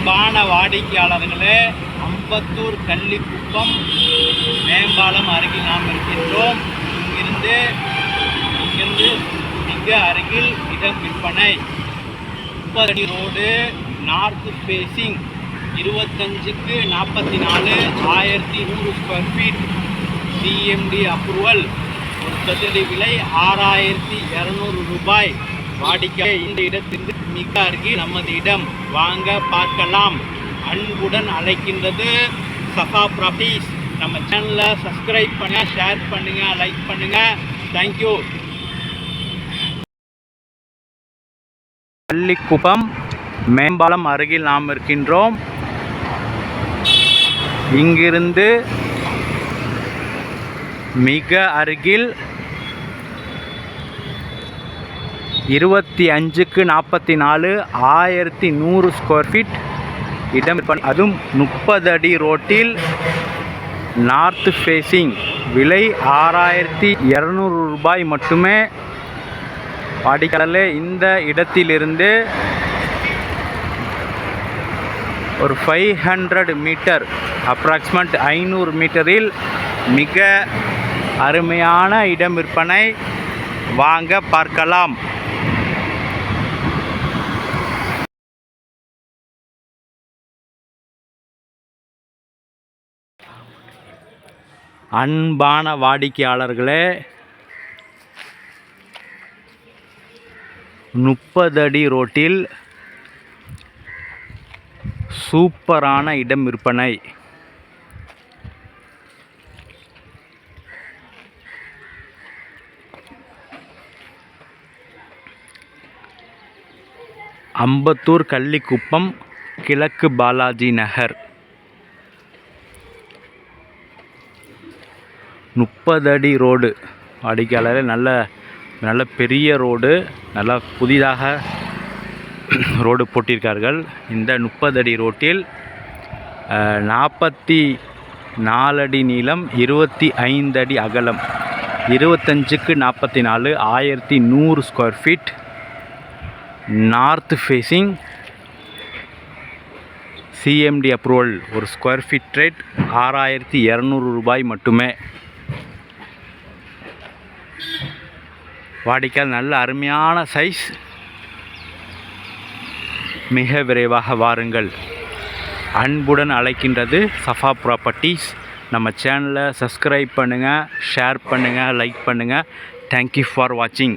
அன்பான வாடிக்கையாளர்களே அம்பத்தூர் கள்ளிக்குப்பம் மேம்பாலம் அருகில் நாம் இருக்கின்றோம். இங்கிருந்து இங்கிருந்து மிக அருகில் இடம் விற்பனை. முப்பது அடி ரோடு நார்த் ஃபேஸிங் இருபத்தஞ்சுக்கு நாற்பத்தி நாலு ஆயிரத்தி நூறு ஸ்கொயர் ஃபீட் சிஎம்டி அப்ரூவல் ஒரு சதுரடி விலை ஆறாயிரத்தி இரநூறு ரூபாய். வாடிக்கை இந்த இடத்திற்கு மிக அருகில் நமது இடம். வாங்க பார்க்கலாம். அன்புடன் அழைக்கின்றது சஃபா ப்ராஃபீஸ். நம்ம சேனலை சப்ஸ்கிரைப் பண்ணுங்க ஷேர் பண்ணுங்க லைக் பண்ணுங்க. தேங்க்யூ பள்ளிக்குப்பம் மேம்பாலம் அருகில் நாம் இருக்கின்றோம். இங்கிருந்து மிக அருகில் இருபத்தி அஞ்சுக்கு நாற்பத்தி நாலு ஆயிரத்தி நூறு ஸ்கொயர் ஃபீட் இடம் அதுவும் முப்பது அடி ரோட்டில் நார்த் ஃபேஸிங் விலை ஆறாயிரத்தி இரநூறு ரூபாய் மட்டுமே. வாடிக்கையாளர்களே இந்த இடத்திலிருந்து ஒரு ஃபைவ் ஹண்ட்ரட் மீட்டர் அப்ராக்சிமேட் ஐநூறு மீட்டரில் மிக அருமையான இடம் விற்பனை. வாங்க பார்க்கலாம். அன்பான வாடிக்கையாளர்களே முப்பது அடி ரோட்டில் சூப்பரான இடம் விற்பனை. அம்பத்தூர் கள்ளிக்குப்பம் கிழக்கு பாலாஜி நகர். முப்பது அடி ரோடு. வாடிக்கையாளர் நல்ல நல்ல பெரிய ரோடு. நல்லா புதிதாக ரோடு போட்டிருக்கார்கள். இந்த முப்பது அடி ரோட்டில் நாற்பத்தி நாலடி நீளம் இருபத்தி ஐந்து அடி அகலம். இருபத்தஞ்சுக்கு நாற்பத்தி நாலு ஆயிரத்தி நூறு square feet north facing CMD approval ஒரு ஸ்கொயர் ஃபீட் ரேட் ஆறாயிரத்தி இரநூறு ரூபாய் மட்டுமே. வாடிக்கையால் நல்ல அருமையான சைஸ் மிக விரைவாக வாருங்கள். அன்புடன் அழைக்கின்றது சஃபா ப்ராப்பர்ட்டிஸ் நம்ம சேனலை சப்ஸ்கிரைப் பண்ணுங்கள் ஷேர் பண்ணுங்கள் லைக் பண்ணுங்கள் தேங்க்யூ ஃபார் வாட்சிங்